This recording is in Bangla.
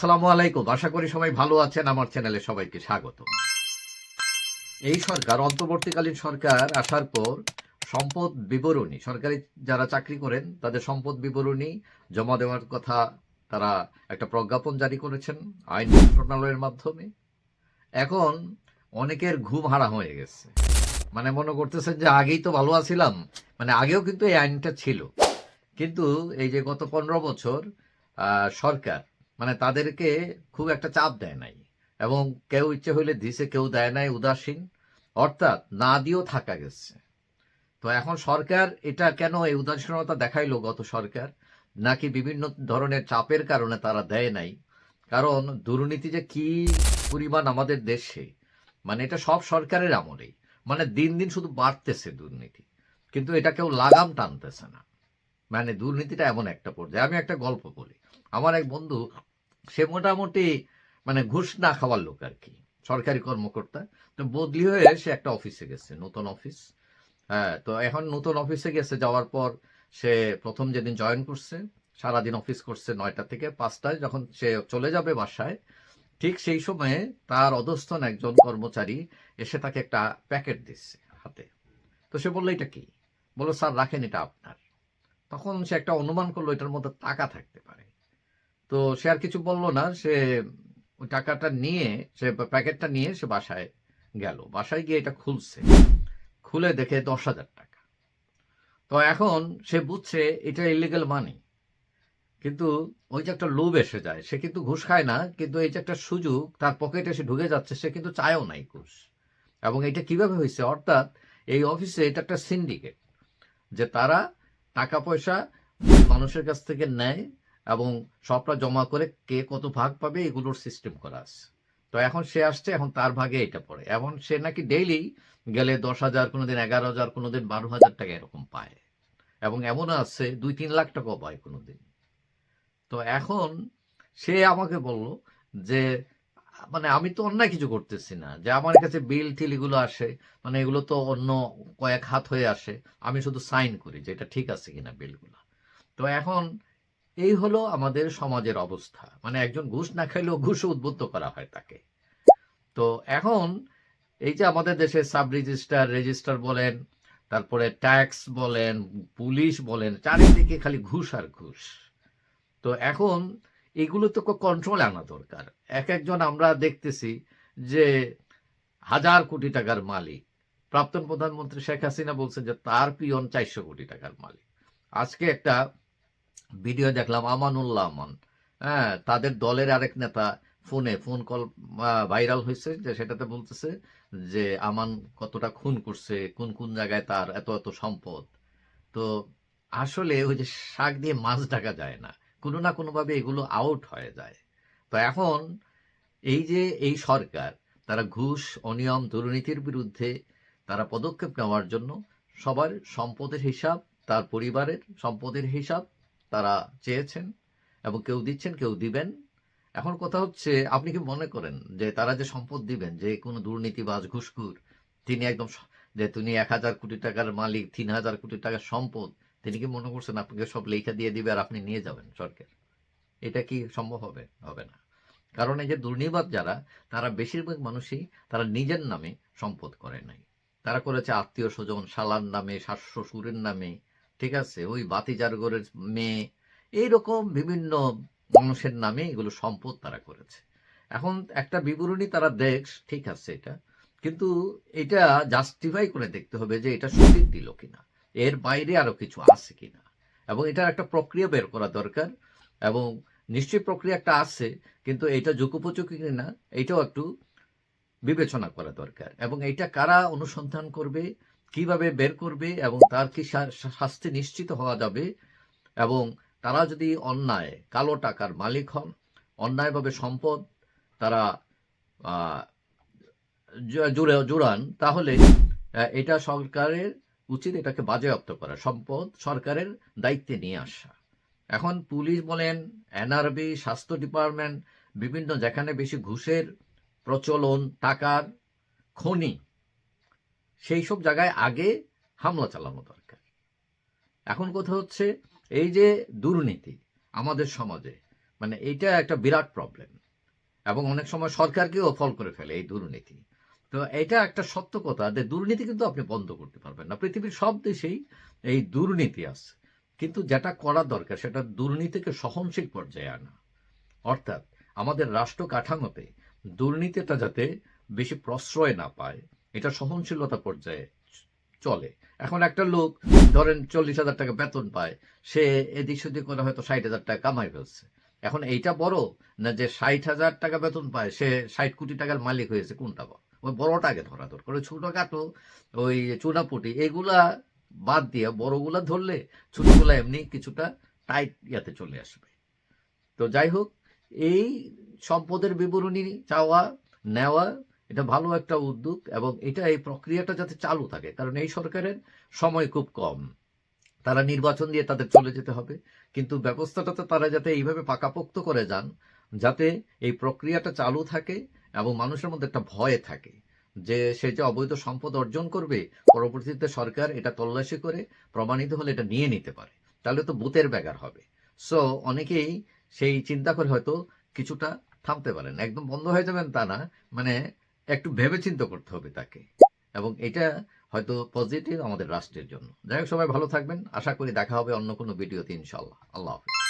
আসসালামু আলাইকুম। আশা করি সবাই ভালো আছেন। আমার চ্যানেলে সবাইকে স্বাগত। এই সরকার, অন্তর্বর্তীকালীন সরকার আসার পর সম্পদ বিবরণী, সরকারি যারা চাকরি করেন, তাদের সম্পদ বিবরণী জমা দেওয়ার কথা তারা একটা প্রজ্ঞাপন জারি করেছেন আইন মন্ত্রণালয়ের মাধ্যমে। এখন অনেকের ঘুম হারা হয়ে গেছে। মানে মনে করতেছেন যে আগেই তো ভালো আছিলাম। মানে আগেও কিন্তু এই আইনটা ছিল। কিন্তু এই যে গত পনেরো বছর সরকার মানে তাদেরকে খুব একটা চাপ দেয় নাই। এবং কেউ ইচ্ছে হইলে দিছে, কেউ দেয় নাই, উদাসীন। অর্থাৎ না দিয়েও থাকা গেছে। তো এখন সরকার এটা কেন এই উদাসীনতা দেখাইলো গত সরকার? নাকি বিভিন্ন ধরনের চাপের কারণে তারা দেয় নাই? কারণ দুর্নীতি যে কি পরিমাণ আমাদের দেশে মানে এটা সব সরকারের আমলেই। মানে দিন দিন শুধু বাড়তেছে দুর্নীতি। কিন্তু এটা কেউ লাগাম টানতেছে না। মানে দুর্নীতিটা এমন একটা পর্যায়ে। আমি একটা গল্প বলি। আমার এক বন্ধু সে মোটামুটি মানে ঘুষ না খাওয়ার লোক আর কি। সরকারি কর্মকর্তা। তো বদলি হয়ে সে একটা অফিসে গেছে, নতুন অফিস। হ্যাঁ তো এখন নতুন অফিসে গেছে, যাওয়ার পর সে প্রথম যেদিন জয়েন করছে, সারাদিন অফিস করছে নয়টা থেকে পাঁচটায়, যখন সে চলে যাবে বাসায়, ঠিক সেই সময়ে তার অধস্থন একজন কর্মচারী এসে তাকে একটা প্যাকেট দিচ্ছে হাতে। তো সে বলল, এটা কি? বলল, স্যার, রাখেন, এটা আপনার। তখন সে একটা অনুমান করল, এটার মধ্যে টাকা থাকতে পারে। তো সে আর কিছু বলল না, সে টাকাটা নিয়ে, সে প্যাকেটটা নিয়ে সে বাসায় গেল। বাসায় গিয়ে এটা খুলছে। খুলে দেখে দশ হাজার টাকা। তো এখন সে বুঝছে এটা ইলিগাল মানি কিন্তু ওই যে একটা লোভ এসে যায়। সে কিন্তু ঘুষ খায় না, কিন্তু এই যে একটা সুযোগ, তার পকেটে এসে ঢুকে যাচ্ছে, সে কিন্তু চায়ও নাই ঘুষ। এবং এটা কীভাবে হয়েছে? অর্থাৎ এই অফিসে এটা একটা সিন্ডিকেট যে তারা টাকা পয়সা মানুষের কাছ থেকে নেয় এবং সবটা জমা করে কে কত ভাগ পাবে এগুলোর সিস্টেম করা আছে। তো এখন সে আসছে, এখন তার ভাগে এটা পড়ে। এখন সে নাকি ডেইলি গেলে দশ হাজার কোনোদিন, এগারো হাজার কোনোদিন, বারো হাজার টাকা এরকম পায়। এবং এমন আছে, দুই তিন লাখ টাকাও পায় কোনোদিন। তো এখন সে আমাকে বলল যে মানে আমি তো অন্যায় কিছু করতেছি না, যে আমার কাছে বিল টিল এগুলো আসে মানে এগুলো তো অন্য কয়েক হাত হয়ে আসে, আমি শুধু সাইন করি যে এটা ঠিক আছে কিনা বিলগুলো তো এখন এই হলো আমাদের সমাজের অবস্থা। মানে একজন ঘুষ না খাইলেও ঘুষে উদ্বুদ্ধ করা হয় তাকে। তো এখন এই যে আমাদের দেশে সাব রেজিস্টার রেজিস্টার বলেন, তারপরে ট্যাক্স বলেন, পুলিশ বলেন, চারিদিকে খালি ঘুষ আর ঘুষ। তো এখন এগুলো তো কন্ট্রোল আনা দরকার। এক একজন আমরা দেখতেছি যে হাজার কোটি টাকার মালিক। প্রাক্তন প্রধানমন্ত্রী শেখ হাসিনা বলছেন যে তার পিয়ন চারশো কোটি টাকার মালিক। আজকে একটা ভিডিও দেখলাম আমানুল্লাহ আমান। হ্যাঁ তাদের দলের আরেক নেতা ফোনে ফোন কল ভাইরাল হয়েছে যে সেটাতে বলতেছে যে আমান কতটা খুন করছে, কোন কোন জায়গায় তার এত এত সম্পদ। তো আসলে ওই যে শাক দিয়ে মাছ ঢাকা যায় না, কোনো না কোনোভাবে এগুলো আউট হয়ে যায়। তো এখন এই যে এই সরকার, তারা ঘুষ, অনিয়ম, দুর্নীতির বিরুদ্ধে তারা পদক্ষেপ নেওয়ার জন্য সবার সম্পদের হিসাব, তার পরিবারের সম্পদের হিসাব তারা চেয়েছেন এবং কেউ দিচ্ছেন, কেউ দিবেন। এখন কথা হচ্ছে, আপনি কি মনে করেন যে তারা যে সম্পদ দিবেন, যে কোনো দুর্নীতিবাজ, ঘুষখুর, তিনি একদম যে তিনি এক হাজার কোটি টাকার মালিক, তিন হাজার কোটি টাকার সম্পদ, তিনি কি মনে করছেন আপনাকে সব লেখা দিয়ে দিবে আর আপনি নিয়ে যাবেন সরকার? এটা কি সম্ভব হবে? হবে না। কারণ এই যে দুর্নিবাদ যারা, তারা বেশিরভাগ মানুষই তারা নিজের নামে সম্পদ করে নাই। তারা করেছে আত্মীয় স্বজন, শালার নামে শাশ শ্বশুরের নামে ঠিক আছে, ওই বাতিজারগরের মেয়ে, এইরকম বিভিন্ন মানুষের নামে এগুলো সম্পদ তারা করেছে। এখন একটা বিবরণী তারা দেখ, ঠিক আছে এটা, কিন্তু এটা জাস্টিফাই করে দেখতে হবে যে এটা সঠিক দিল কিনা, এর বাইরে আরও কিছু আছে কিনা। এবং এটার একটা প্রক্রিয়া বের করা দরকার, এবং নিশ্চয়ই প্রক্রিয়া একটা আছে, কিন্তু এটা যুগোপযোগী কিনা, এটাও একটু বিবেচনা করা দরকার। এবং এটা কারা অনুসন্ধান করবে কীভাবে বের করবে এবং তার কি শাস্তি নিশ্চিত হওয়া যাবে? এবং তারা যদি অন্যায়, কালো টাকার মালিক হন, অন্যায়ভাবে সম্পদ তারা জুড়ে, জুড়ান, তাহলে এটা সরকারের উচিত এটাকে বাজেয়াপ্ত করা, সম্পদ সরকারের দায়িত্বে নিয়ে আসা। এখন পুলিশ বলেন, এনআরবি, স্বাস্থ্য ডিপার্টমেন্ট, বিভিন্ন যেখানে বেশি ঘুষের প্রচলন, টাকার খনি সেই সব জায়গায় আগে হামলা চালানো দরকার। এখন কথা হচ্ছে এই যে দুর্নীতি আমাদের সমাজে মানে এইটা একটা বিরাট প্রবলেম এবং অনেক সময় সরকারকেও ফল করে ফেলে এই দুর্নীতি। তো এটা একটা সত্য কথা যে দুর্নীতি কিন্তু আপনি বন্ধ করতে পারবেন না। পৃথিবীর সব দেশেই এই দুর্নীতি আছে। কিন্তু যেটা করা দরকার সেটা দুর্নীতিকে সহনশীল পর্যায়ে আনা। অর্থাৎ আমাদের রাষ্ট্র কাঠামোতে দুর্নীতিটা যাতে বেশি প্রশ্রয় না পায় এটা সহনশীলতা পর্যায়ে চলে। এখন একটা লোক, ধরেন চল্লিশ হাজার টাকা বেতন পায়, সে এদিক সেদিক করে হয়তো ষাট হাজার টাকা কামাই ফেলছে। এখন এইটা বড় না যে ষাট হাজার টাকা বেতন পায়, সে ষাট কোটি টাকার মালিক হয়েছে, কোনটা বড়? ওই বড়টাকে ধরা দরকার, ওই ছোটখাটো, ওই চুনাপুটি, এগুলা বাদ দিয়ে বড়গুলা ধরলে ছোটগুলা এমনি কিছুটা টাইট ইয়াতে চলে আসবে। তো যাই হোক, এই সম্পদের বিবরণী চাওয়া, নেওয়া এটা ভালো একটা উদ্যোগ এবং এটা এই প্রক্রিয়াটা যাতে চালু থাকে, কারণ এই সরকারের সময় খুব কম। তারা নির্বাচন দিয়ে তাদের চলে যেতে হবে, কিন্তু ব্যবস্থাটাতে তারা যাতে এইভাবে পাকাপোক্ত করে যান, যাতে এই প্রক্রিয়াটা চালু থাকে এবং মানুষের মধ্যে একটা ভয় থাকে যে সে যে অবৈধ সম্পদ অর্জন করবে, পরবর্তীতে সরকার এটা তল্লাশি করে প্রমাণিত হলে এটা নিয়ে নিতে পারে। তাহলে তো বুথের ব্যাগার হবে। সো অনেকেই সেই চিন্তা করে হয়তো কিছুটা থামতে পারেন। একদম বন্ধ হয়ে যাবেন তা না মানে একটু ভেবে চিন্তা করতে হবে তাকে। এবং এটা হয়তো পজিটিভ আমাদের রাষ্ট্রের জন্য। যাই হোক, সবাই ভালো থাকবেন। আশা করি দেখা হবে অন্য কোনো ভিডিওতে ইনশাল্লাহ আল্লাহ হাফিজ।